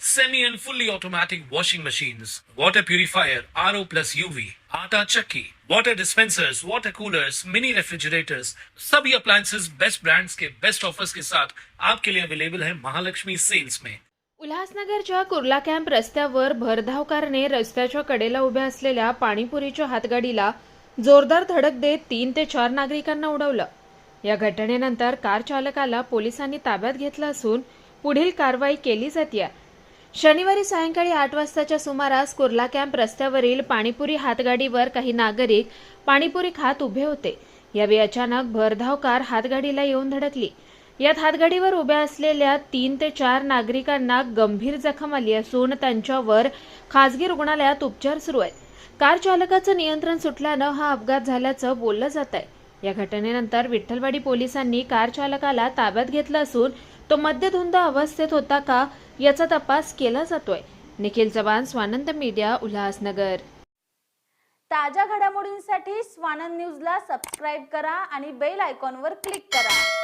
semi and fully automatic washing machines, water purifier, RO plus UV, आटा चक्की, water dispensers, water coolers, mini refrigerators, सभी appliances. Best brands के best offers के साथ आपके लिए अवेलेबल है महालक्ष्मी सेल्स में उल्हासनगरच्या कुर्ला कॅम्प रस्त्यावर भरधाव कारने रस्त्याच्या कडेला उभ्या असलेल्या पाणीपुरीच्या हातगाडीला जोरदार धडक देत तीन ते चार नागरिकांना उडवलं. या घटनेनंतर कार चालकाला पोलिसांनी ताब्यात घेतलं असून पुढील कारवाई केली जाते शनिवारी सायंकाळी आठ वाजताच्या सुमारास कुर्ला कॅम्प रस्त्यावरील पाणीपुरी हातगाडीवर काही नागरिक पाणीपुरी खात उभे होते. यावेळी अचानक भरधाव कार हातगाडीला येऊन धडकली. यात हातगाडीवर उभ्या असलेल्या तीन ते चार नागरिकांना गंभीर जखम आली असून त्यांच्यावर खासगी रुग्णालयात उपचार सुरू आहेत. कार चालकाचं नियंत्रण सुटल्यानं हा अपघात झाल्याचं बोललं जात आहे या घटनेनंतर विठ्ठलवाडी पोलिसांनी कार चालकाला ताब्यात घेतलं असून तो मद्यधुंद अवस्थेत होता का याचा तपास केला जातोय. निखिल चव्हाण स्वानंद मीडिया उल्हासनगर. ताज्या घडामोडींसाठी स्वानंद न्यूजला सबस्क्राईब करा आणि बेल आयकॉनवर क्लिक करा.